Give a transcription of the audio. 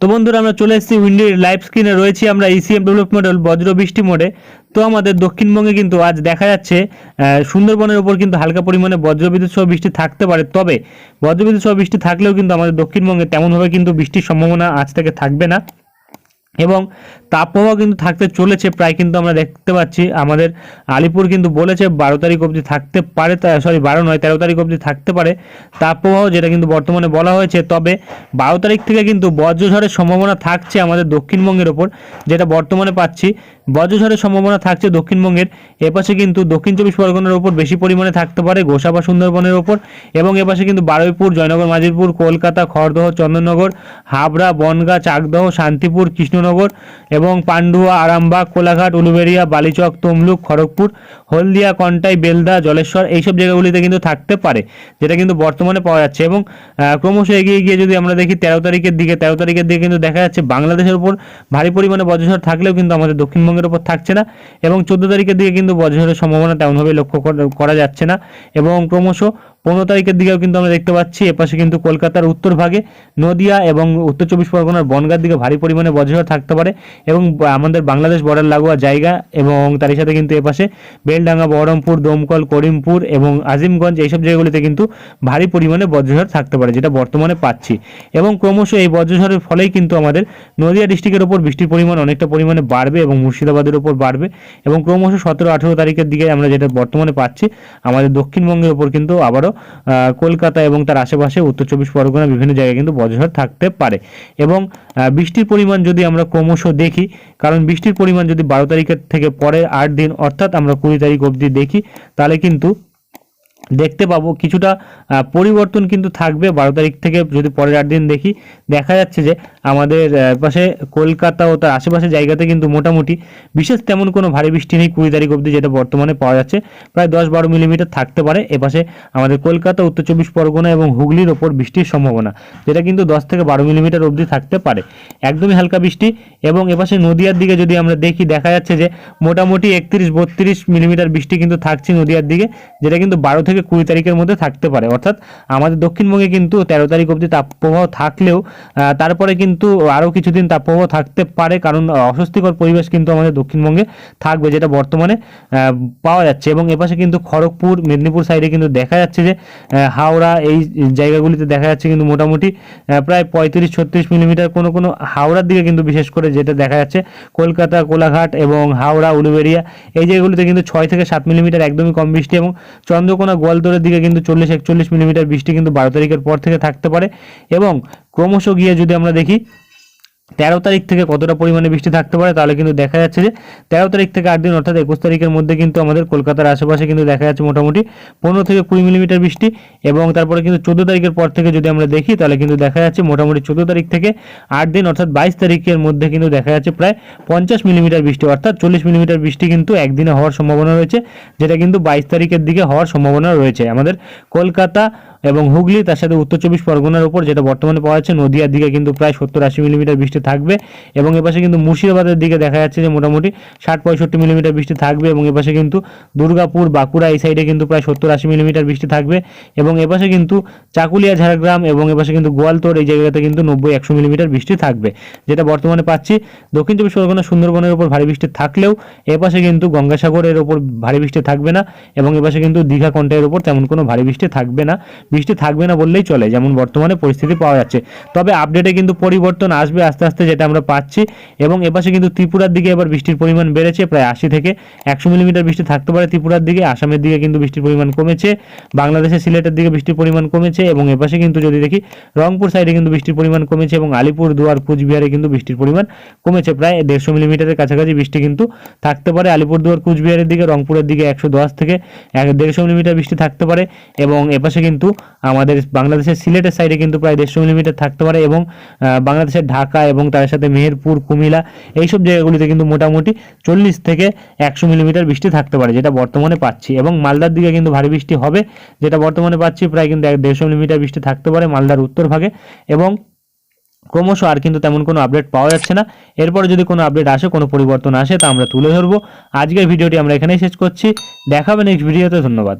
তো বন্ধুরা, আমরা চলে এসেছি উইন্ডির লাইভ স্ক্রিনে। রয়েছি আমরা ইসিএম ডেভেলপ মডেল বজ্র বৃষ্টি মোডে। তো আমাদের দক্ষিণবঙ্গে কিন্তু আজ দেখা যাচ্ছে সুন্দরবনের উপর কিন্তু হালকা পরিমাণে বজ্রবিদ্যুৎ সহ বৃষ্টি থাকতে পারে। তবে বজ্রবিদ্যুৎ সহ বৃষ্টি থাকলেও কিন্তু আমাদের দক্ষিণবঙ্গে তেমনভাবে কিন্তু বৃষ্টির সম্ভাবনা আজ থেকে থাকবে না। এবং তাপপ্রবাহ কিন্তু থাকতে চলেছে, প্রায় কিন্তু আমরা দেখতে পাচ্ছি। আমাদের আলিপুর কিন্তু বলেছে বারো তারিখ অবধি থাকতে পারে সরি বারো নয়, তেরো তারিখ অবধি থাকতে পারে তাপপ্রবাহ, যেটা কিন্তু বর্তমানে বলা হয়েছে। তবে বারো তারিখ থেকে কিন্তু বজ্রঝড়ের সম্ভাবনা থাকছে আমাদের দক্ষিণবঙ্গের ওপর, যেটা বর্তমানে পাচ্ছি। বজ্রঝড়ের সম্ভাবনা থাকছে দক্ষিণবঙ্গের। এপাশে কিন্তু দক্ষিণ চব্বিশ পরগনার ওপর বেশি পরিমাণে থাকতে পারে, গোসা বা সুন্দরবনের ওপর। এবং এপাশে কিন্তু বারুইপুর, জয়নগর মাজিরপুর কলকাতা, খড়দহ, চন্দননগর, হাবড়া, বনগাঁ, চাকদহ, শান্তিপুর, কৃষ্ণনগর এবং পান্ডুয়া, আরামবাগ, কোলাঘাট, উলুবেড়িয়া, বালিচক, তমলুক, খড়গপুর, হলদিয়া, কন্টাই, বেলদা, জলেশ্বর এইসব জায়গাগুলিতে কিন্তু থাকতে পারে, যেটা কিন্তু বর্তমানে পাওয়া যাচ্ছে এবং ক্রমশ এগিয়ে গিয়ে যদি আমরা দেখি তেরো তারিখের দিকে, তেরো তারিখের দিকে কিন্তু দেখা যাচ্ছে বাংলাদেশের উপর ভারী পরিমাণে বজ্রঝড় থাকলেও কিন্তু আমাদের দক্ষিণবঙ্গের উপর থাকছে না এবং চোদ্দ তারিখের দিকে কিন্তু বজ্রঝড়ের সম্ভাবনা তেমনভাবে লক্ষ্য করা যাচ্ছে না এবং ক্রমশ পনেরো তারিখের দিকেও কিন্তু আমরা দেখতে পাচ্ছি, এপাশে কিন্তু কলকাতার উত্তর ভাগে নদিয়া এবং উত্তর চব্বিশ পরগনার বনগাঁর দিকে ভারী পরিমাণে বজ্রঝড় থাকতে পারে এবং আমাদের বাংলাদেশ বর্ডার লাগোয়া জায়গা এবং তারই সাথে কিন্তু এপাশে বেলডাঙ্গা, বহরমপুর, দমকল, করিমপুর এবং আজিমগঞ্জ এইসব জায়গাগুলিতে কিন্তু ভারী পরিমাণে বজ্রঝড় থাকতে পারে যেটা বর্তমানে পাচ্ছি। এবং ক্রমশ এই বজ্রঝড়ের ফলেই কিন্তু আমাদের নদিয়া ডিস্ট্রিক্টের ওপর বৃষ্টির পরিমাণ অনেকটা পরিমাণে বাড়বে এবং মুর্শিদাবাদের ওপর বাড়বে এবং ক্রমশ সতেরো আঠেরো তারিখের দিকে আমরা যেটা বর্তমানে পাচ্ছি, আমাদের দক্ষিণবঙ্গের ওপর কিন্তু আবারও কলকাতা এবং তার আশেপাশে উত্তর চব্বিশ পরগনা বিভিন্ন জায়গায় কিন্তু বজ্রঝড় থাকতে পারে। এবং বৃষ্টির পরিমাণ যদি আমরা ক্রমশ দেখি, কারণ বৃষ্টির পরিমাণ যদি বারো তারিখের থেকে পরে আট দিন, অর্থাৎ আমরা কুড়ি তারিখ অবধি দেখি, তাহলে কিন্তু দেখতে পাবো। কিছুটা পরিবর্তন কিন্তু থাকবে বারো তারিখ থেকে যদি পরের আট দিন দেখি। দেখা যাচ্ছে যে আমাদের পাশে কলকাতা ও তার আশেপাশে জায়গাতে কিন্তু মোটামুটি বিশেষ তেমন কোনো ভারী বৃষ্টি নেই কুড়ি তারিখ অবধি যেটা বর্তমানে পাওয়া যাচ্ছে। প্রায় দশ বারো মিলিমিটার থাকতে পারে। এপাশে আমাদের কলকাতা, উত্তর চব্বিশ পরগনা এবং হুগলির ওপর বৃষ্টির সম্ভাবনা, যেটা কিন্তু দশ থেকে বারো মিলিমিটার অবধি থাকতে পারে। একদমই হালকা বৃষ্টি এবং এপাশে নদিয়ার দিকে যদি আমরা দেখি, দেখা যাচ্ছে যে মোটামুটি একত্রিশ, বত্রিশ মিলিমিটার বৃষ্টি কিন্তু থাকছে নদিয়ার দিকে, যেটা কিন্তু বারো থেকে কুড়ি তারিখের মধ্যে থাকতে পারে। অর্থাৎ আমাদের দক্ষিণবঙ্গে কিন্তু তেরো তারিখ অবধি তাপপ্রবাহ থাকলেও তারপরে কিন্তু আরও কিছুদিন তাপপ্রবাহ থাকতে পারে, কারণ অস্বস্তিকর পরিবেশ কিন্তু আমাদের দক্ষিণবঙ্গে থাকবে, যেটা বর্তমানে পাওয়া যাচ্ছে। এবং এপাশে কিন্তু খড়গপুর, মেদিনীপুর সাইডে কিন্তু দেখা যাচ্ছে যে হাওড়া এই জায়গাগুলিতে দেখা যাচ্ছে কিন্তু মোটামুটি প্রায় পঁয়ত্রিশ, ছত্রিশ মিলিমিটার কোনো কোনো হাওড়ার দিকে কিন্তু বিশেষ করে যেটা দেখা যাচ্ছে, কলকাতা, কোলাঘাট এবং হাওড়া উলুবেড়িয়া এই জায়গাগুলিতে কিন্তু ছয় থেকে সাত মিলিমিটার একদমই কম বৃষ্টি এবং চন্দ্রকোনা গোয়ালতোড়ের দিকে কিন্তু চল্লিশ একচল্লিশ মিলিমিটার বৃষ্টি কিন্তু বারো তারিখের পর থেকে থাকতে পারে এবং ক্রমশ গিয়ে যদি আমরা দেখি তেরো তারিখ থেকে কতটা পরিমাণে বৃষ্টি থাকতে পারে তাহলে কিন্তু দেখা যাচ্ছে যে তেরো তারিখ থেকে আট দিন অর্থাৎ একুশ তারিখের মধ্যে কিন্তু আমাদের কলকাতার আশেপাশে কিন্তু দেখা যাচ্ছে মোটামুটি পনেরো থেকে কুড়ি মিলিমিটার বৃষ্টি এবং তারপরে কিন্তু চোদ্দ তারিখের পর থেকে যদি আমরা দেখি তাহলে কিন্তু দেখা যাচ্ছে মোটামুটি চোদ্দ তারিখ থেকে আট দিন অর্থাৎ বাইশ তারিখের মধ্যে কিন্তু দেখা যাচ্ছে প্রায় পঞ্চাশ মিলিমিটার বৃষ্টি অর্থাৎ চল্লিশ মিলিমিটার বৃষ্টি কিন্তু একদিনে হওয়ার সম্ভাবনা রয়েছে, যেটা কিন্তু বাইশ তারিখের দিকে হওয়ার সম্ভাবনা রয়েছে। আমাদের কলকাতা এবং হুগলি তার সাথে উত্তর চব্বিশ পরগনার উপর, যেটা বর্তমানে পাওয়া যাচ্ছে, নদিয়ার দিকে কিন্তু প্রায় সত্তর আশি মিলিমিটার বৃষ্টি থাকবে এবং এপাশে কিন্তু মুর্শিদাবাদের দিকে দেখা যাচ্ছে যে মোটামুটি ষাট পঁয়ষট্টি মিলিমিটার বৃষ্টি থাকবে এবং এপাশে কিন্তু দুর্গাপুর, বাঁকুড়া এই সাইডে কিন্তু প্রায় সত্তর আশি মিলিমিটার বৃষ্টি থাকবে এবং এপাশে কিন্তু চাকুলিয়া, ঝাড়গ্রাম এবং এপাশে কিন্তু গোয়ালতোড় এই জায়গাতে কিন্তু নব্বই, একশো মিলিমিটার বৃষ্টি থাকবে। যেটা বর্তমানে পাচ্ছি, দক্ষিণ চব্বিশ পরগনা, সুন্দরবনের উপর ভারী বৃষ্টি থাকলেও এপাশে কিন্তু গঙ্গাসাগরের ওপর ভারী বৃষ্টি থাকবে না এবং এপাশে কিন্তু দীঘা কন্টের ওপর তেমন কোনো ভারী বৃষ্টি থাকবে না। বৃষ্টি থাকবে না বললেই চলে, যেমন বর্তমানে পরিস্থিতি পাওয়া যাচ্ছে। তবে আপডেটে কিন্তু পরিবর্তন আসবে আস্তে আস্তে যেটা আমরা পাচ্ছি এবং এপাশে কিন্তু ত্রিপুরার দিকে এবার বৃষ্টির পরিমাণ বেড়েছে, প্রায় আশি থেকে একশো মিলিমিটার বৃষ্টি থাকতে পারে ত্রিপুরার দিকে, আসামের দিকে কিন্তু বৃষ্টির পরিমাণ কমেছে, বাংলাদেশের সিলেটের দিকে বৃষ্টির পরিমাণ কমেছে এবং এপাশে কিন্তু যদি দেখি রংপুর সাইডে কিন্তু বৃষ্টির পরিমাণ কমেছে এবং আলিপুর, দুয়ার, কুচবিহারে কিন্তু বৃষ্টির পরিমাণ কমেছে, প্রায় দেড়শো মিলিমিটারের কাছাকাছি বৃষ্টি কিন্তু থাকতে পারে। আলিপুর, দুয়ার, কুচবিহারের দিকে, রংপুরের দিকে একশো দশ থেকে এক দেড়শো মিলিমিটার বৃষ্টি থাকতে পারে এবং এপাশে কিন্তু আমাদের বাংলাদেশের সিলেটের সাইডে কিন্তু প্রায় দেড়শো মিলিমিটার থাকতে পারে এবং বাংলাদেশের ঢাকা এবং তার সাথে মেহেরপুর কুমিলা এইসব জায়গাগুলিতে কিন্তু মোটামুটি চল্লিশ থেকে একশো মিলিমিটার বৃষ্টি থাকতে পারে যেটা বর্তমানে পাচ্ছি। এবং মালদার দিকে কিন্তু ভারী বৃষ্টি হবে যেটা বর্তমানে পাচ্ছি প্রায় কিন্তু এক দেড়শো মিলিমিটার বৃষ্টি থাকতে পারে মালদার উত্তর ভাগে। এবং ক্রমশ আর কিন্তু তেমন কোনো আপডেট পাওয়া যাচ্ছে না। এরপরে যদি কোনো আপডেট আসে, কোনো পরিবর্তন আসে, তা আমরা তুলে ধরবো। আজকের ভিডিওটি আমরা এখানেই শেষ করছি। দেখাবে নেক্সট ভিডিওতে ধন্যবাদ।